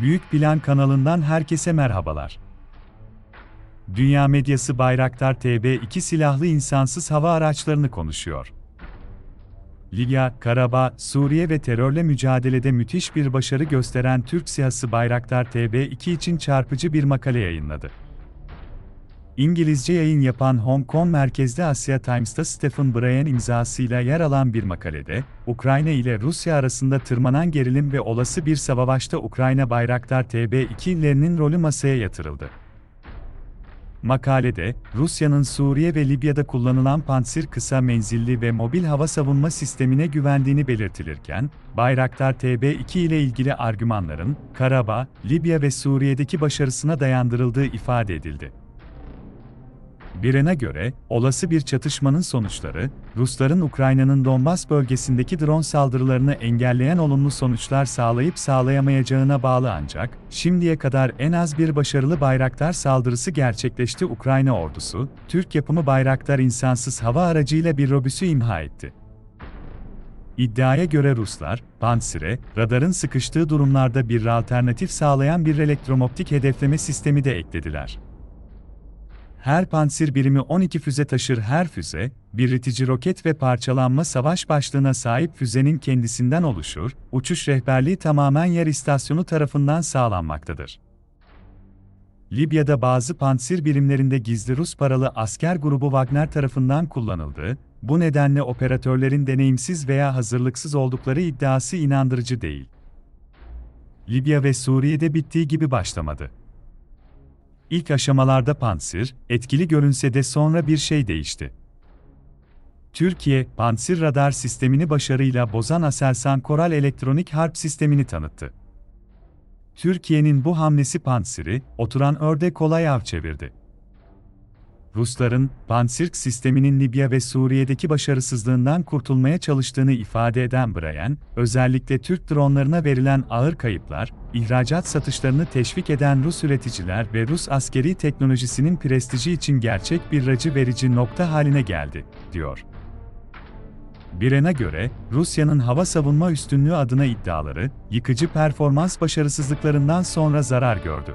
Büyük Plan kanalından herkese merhabalar. Dünya medyası Bayraktar TB2 silahlı insansız hava araçlarını konuşuyor. Libya, Karabağ, Suriye ve terörle mücadelede müthiş bir başarı gösteren Türk SİHA'sı Bayraktar TB2 için çarpıcı bir makale yayınladı. İngilizce yayın yapan Hong Kong merkezli Asya Times'ta Stephen Bryan imzasıyla yer alan bir makalede, Ukrayna ile Rusya arasında tırmanan gerilim ve olası bir savaşta Ukrayna Bayraktar TB2'lerinin rolü masaya yatırıldı. Makalede, Rusya'nın Suriye ve Libya'da kullanılan Pansir kısa menzilli ve mobil hava savunma sistemine güvendiğini belirtilirken, Bayraktar TB2 ile ilgili argümanların, Karabağ, Libya ve Suriye'deki başarısına dayandırıldığı ifade edildi. Biren'e göre, olası bir çatışmanın sonuçları, Rusların Ukrayna'nın Donbas bölgesindeki drone saldırılarını engelleyen olumlu sonuçlar sağlayıp sağlayamayacağına bağlı ancak, şimdiye kadar en az bir başarılı Bayraktar saldırısı gerçekleşti Ukrayna ordusu, Türk yapımı Bayraktar insansız hava aracıyla bir robüsü imha etti. İddiaya göre Ruslar, Pansir'e, radarın sıkıştığı durumlarda bir alternatif sağlayan bir elektromoptik hedefleme sistemi de eklediler. Her pansir birimi 12 füze taşır her füze, bir itici roket ve parçalanma savaş başlığına sahip füzenin kendisinden oluşur, uçuş rehberliği tamamen yer istasyonu tarafından sağlanmaktadır. Libya'da bazı pansir birimlerinde gizli Rus paralı asker grubu Wagner tarafından kullanıldı, bu nedenle operatörlerin deneyimsiz veya hazırlıksız oldukları iddiası inandırıcı değil. Libya ve Suriye'de bittiği gibi başlamadı. İlk aşamalarda Pansir, etkili görünse de sonra bir şey değişti. Türkiye, Pansir radar sistemini başarıyla bozan Aselsan Koral elektronik harp sistemini tanıttı. Türkiye'nin bu hamlesi Pansir'i, oturan örde kolay av çevirdi. Rusların, Pansirk sisteminin Libya ve Suriye'deki başarısızlığından kurtulmaya çalıştığını ifade eden Bryan, özellikle Türk dronlarına verilen ağır kayıplar, ihracat satışlarını teşvik eden Rus üreticiler ve Rus askeri teknolojisinin prestiji için gerçek bir racı verici nokta haline geldi, diyor. Biren'e göre, Rusya'nın hava savunma üstünlüğü adına iddiaları, yıkıcı performans başarısızlıklarından sonra zarar gördü.